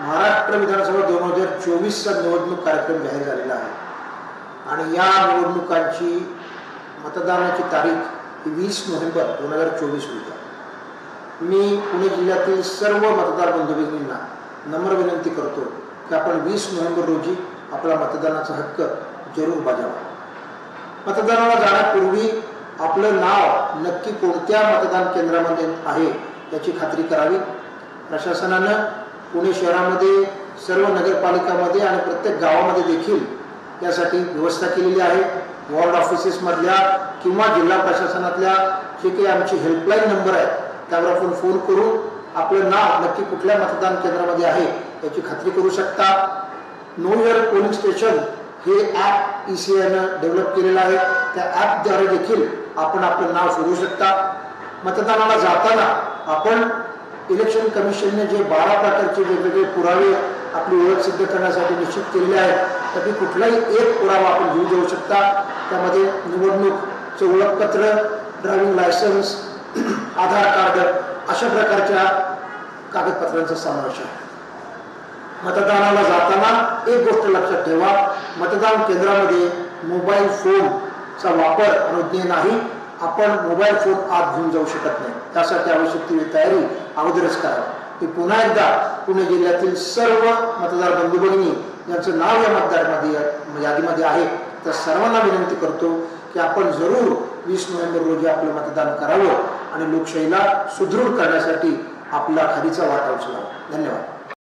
महाराष्ट्र विधानसभा दोन हजार चोवीसचा निवडणूक कार्यक्रम जाहीर झालेला आहे. आणि या निवडणुकांची मतदानाची तारीख ही वीस नोव्हेंबर दोन हजार चोवीस रोजी मी पुणे जिल्ह्यातील सर्व मतदार बंधुभगिनींना नम्र विनंती करतो की आपण वीस नोव्हेंबर रोजी आपला मतदानाचा हक्क जरूर बजावा. मतदानाला जाण्यापूर्वी आपलं नाव नक्की कोणत्या मतदान केंद्रामध्ये आहे याची खात्री करावी. प्रशासनानं पुणे शहरामध्ये सर्व नगरपालिकामध्ये आणि प्रत्येक गावामध्ये देखील यासाठी व्यवस्था केलेली आहे. वॉर्ड ऑफिसेसमधल्या किंवा जिल्हा प्रशासनातल्या जे काही आमची हेल्पलाईन नंबर आहे त्यावर आपण फोन करून आपलं नाव नक्की कुठल्या मतदान केंद्रामध्ये आहे याची खात्री करू शकता. नो युअर पोलिंग स्टेशन हे ॲप ई सी आयनं डेव्हलप केलेलं आहे. त्या ॲपद्वारे देखील आपण आपलं नाव शोधू शकता. मतदानाला जाताना आपण इलेक्शन कमिशनने जे बारा प्रकारचे वेगवेगळे पुरावे आपली ओळख सिद्ध करण्यासाठी निश्चित केलेले आहेत त्यापैकी कुठलाही एक पुरावा आपण घेऊ देऊ शकता. त्यामध्ये निवडणूकचे ओळखपत्र ड्रायव्हिंग लायसन्स आधार कार्ड अशा प्रकारच्या कागदपत्रांचा समावेश आहे. मतदानाला जाताना एक गोष्ट लक्षात ठेवा मतदान केंद्रामध्ये मोबाईल फोनचा वापर अनुज्ञेय नाही आपण मोबाईल फोन आत घेऊन जाऊ शकत नाही. त्यासाठी आवश्यक ती तयारी अगोदरच करावी. मी पुन्हा एकदा पुणे जिल्ह्यातील सर्व मतदार बंधू भगिनी ज्यांचं नाव या मतदारमध्ये यादीमध्ये आहे. त्या सर्वांना विनंती करतो की आपण जरूर वीस नोव्हेंबर रोजी आपलं मतदान करावं आणि लोकशाहीला सुदृढ करण्यासाठी आपला खालीचा वाटा उचलावा. धन्यवाद.